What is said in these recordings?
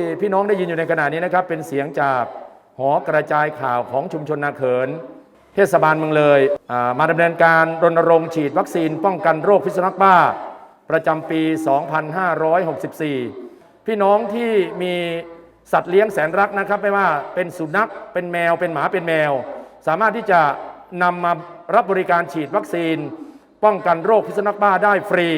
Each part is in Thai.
ที่พี่น้องได้ยินอยู่ในขณะนี้นะครับเป็นเสียงจากหอกระจายข่าวของชุมชนนาเขิน เทศบาลเมืองเลยมาดำเนินการรณรงค์ฉีดวัคซีนป้องกันโรคพิษสุนัขบ้า ประจำปี 2564 พี่น้องที่มีสัตว์เลี้ยงแสนรักนะครับ ไม่ว่าเป็นสุนัขเป็นแมวเป็นหมาเป็นแมว สามารถที่จะนำมารับบริการฉีดวัคซีน ป้องกันโรคพิษสุนัขบ้าได้ฟรี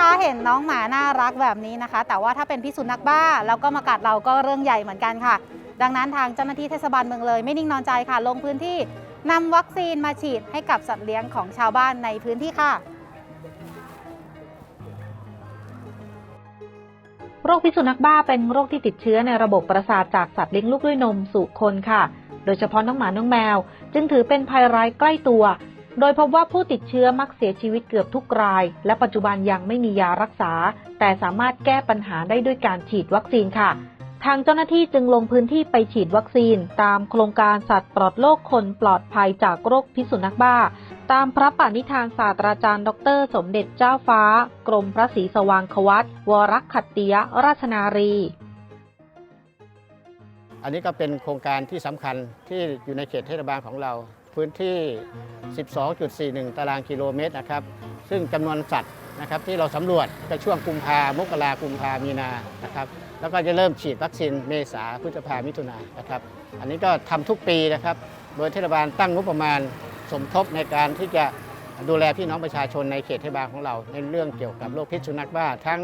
คะเห็นน้องหมาน่ารักแบบนี้นะคะ แต่ว่าถ้าเป็นพิษสุนัขบ้าแล้วก็มากัดเราก็เรื่องใหญ่เหมือนกันค่ะ ดังนั้นทางเจ้าหน้าที่เทศบาลเมืองเลย ไม่นิ่งนอนใจค่ะ ลงพื้นที่นำวัคซีนมาฉีดให้กับสัตว์เลี้ยงของชาวบ้านในพื้นที่ค่ะโรคพิษสุนัขบ้าเป็นโรคที่ติดเชื้อในระบบประสาทจากสัตว์เลี้ยงลูกด้วยนมสู่คนค่ะ โดยเฉพาะน้องหมาน้องแมว จึงถือเป็นภัยร้ายใกล้ตัว โดยพบว่าผู้ติดเชื้อมักเสียชีวิตเกือบทุกราย และปัจจุบันยังไม่มียารักษา แต่สามารถแก้ปัญหาได้ด้วยการฉีดวัคซีนค่ะ ทางเจ้าหน้าที่จึงลงพื้นที่ไปฉีดวัคซีน ตามโครงการสัตว์ปลอดโรคคนปลอดภัยจากโรคพิษสุนัขบ้า ตามพระปณิธานศาสตราจารย์ ดร สมเด็จเจ้าฟ้า กรมพระศรีสว่างควัตวรคัตติยราชนารีอันนี้ก็เป็นโครงการที่สำคัญที่อยู่ในเขตเทศบาลของเรา พื้นที่ 12.41 ตารางกิโลเมตรนะครับ ซึ่งจำนวนสัตว์นะครับที่เราสำรวจก็ช่วงกุมภามกรากุมภามีนานะครับ แล้วก็จะเริ่มฉีดวัคซีนเมษาพฤษภามิถุนานะครับ อันนี้ก็ทำทุกปีนะครับ โดยเทศบาลตั้งงบประมาณสมทบในการที่จะดูแลพี่น้องประชาชนในเขตเทศบาลของเรา ในเรื่องเกี่ยวกับโรคพิษสุนัขบ้าทั้ง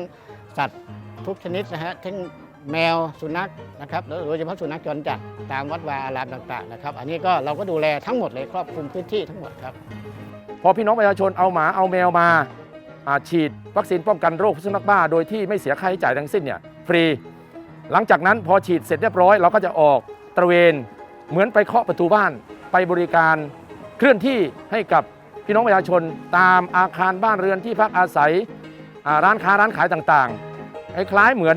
สัตว์ทุกชนิดนะฮะทั้ง แมวสุนัขนะครับแล้วโดยเฉพาะสุนัขจรจัดตามวัดวาอารามต่างๆนะครับ อันนี้ก็เราก็ดูแลทั้งหมดเลยครอบคลุมพื้นที่ทั้งหมดครับ พอพี่น้องประชาชนเอาหมาเอาแมวมาฉีดวัคซีนป้องกันโรคพิษสุนัขบ้า โดยที่ไม่เสียค่าใช้จ่ายทั้งสิ้นเนี่ยฟรี หลังจากนั้นพอฉีดเสร็จเรียบร้อยเราก็จะออกตระเวนเหมือนไปเคาะประตูบ้านไปบริการเคลื่อนที่ให้กับพี่น้องประชาชนตามอาคารบ้านเรือนที่พักอาศัยร้านค้าร้านขายต่างๆคล้ายๆเหมือน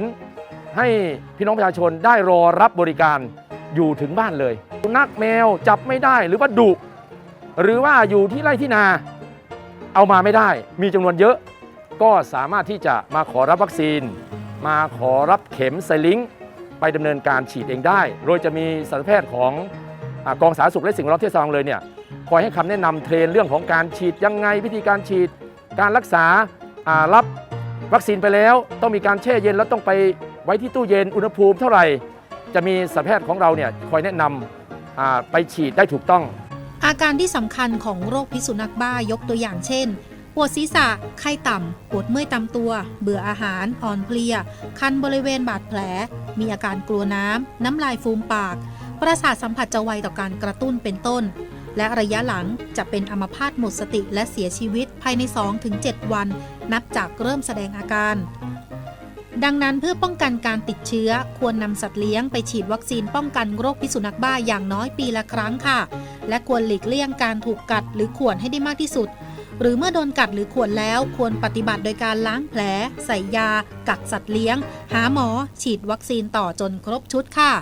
ให้พี่น้องประชาชนได้รอรับบริการอยู่ถึงบ้านเลยสุนัขแมวจับไม่ได้หรือว่าดุหรือว่าอยู่ที่ไร่ที่นา เอามาไม่ได้ มีจำนวนเยอะ ก็สามารถที่จะมาขอรับวัคซีน มาขอรับเข็มไซลิงไปดำเนินการฉีดเองได้ โดยจะมีสัตวแพทย์ของอกองสาธารณสุขและสิ่งแวดล้อมเทศบาลเลยเนี่ยคอยให้คำแนะนำเทรนเรื่องของการฉีดยังไงวิธีการฉีด การรักษารับวัคซีนไปแล้ว ต้องมีการแช่เย็นแล้วต้องไป ว้ที่ตู้เย็นอุณหภูมิเท่าไหร่ จะมีสัตวแพทย์ของเราเนี่ยคอยแนะนำอ่าไปฉีดได้ถูกต้อง อาการที่สำคัญของโรคพิษสุนัขบ้ายกตัวอย่างเช่น ปวดศีรษะ ไข้ต่ำ ปวดเมื่อยตามตัว เบื่ออาหาร อ่อนเพลีย คันบริเวณบาดแผล มีอาการกลัวน้ำ น้ำลายฟูมปาก ประสาทสัมผัสจะไวต่อการกระตุ้นเป็นต้นและระยะหลังจะเป็นอัมพาตหมดสติและเสียชีวิตภายใน 2-7 วัน นับจากเริ่มแสดงอาการ ดังนั้นเพื่อป้องกันการติดเชื้อ ควรนำสัตว์เลี้ยงไปฉีดวัคซีนป้องกันโรคพิษสุนัขบ้าอย่างน้อยปีละครั้งค่ะ และควรหลีกเลี่ยงการถูกกัดหรือข่วนให้ได้มากที่สุด หรือเมื่อโดนกัดหรือข่วนแล้ว ควรปฏิบัติโดยการล้างแผล ใส่ยา กักสัตว์เลี้ยง หาหมอ ฉีดวัคซีนต่อจนครบชุดค่ะ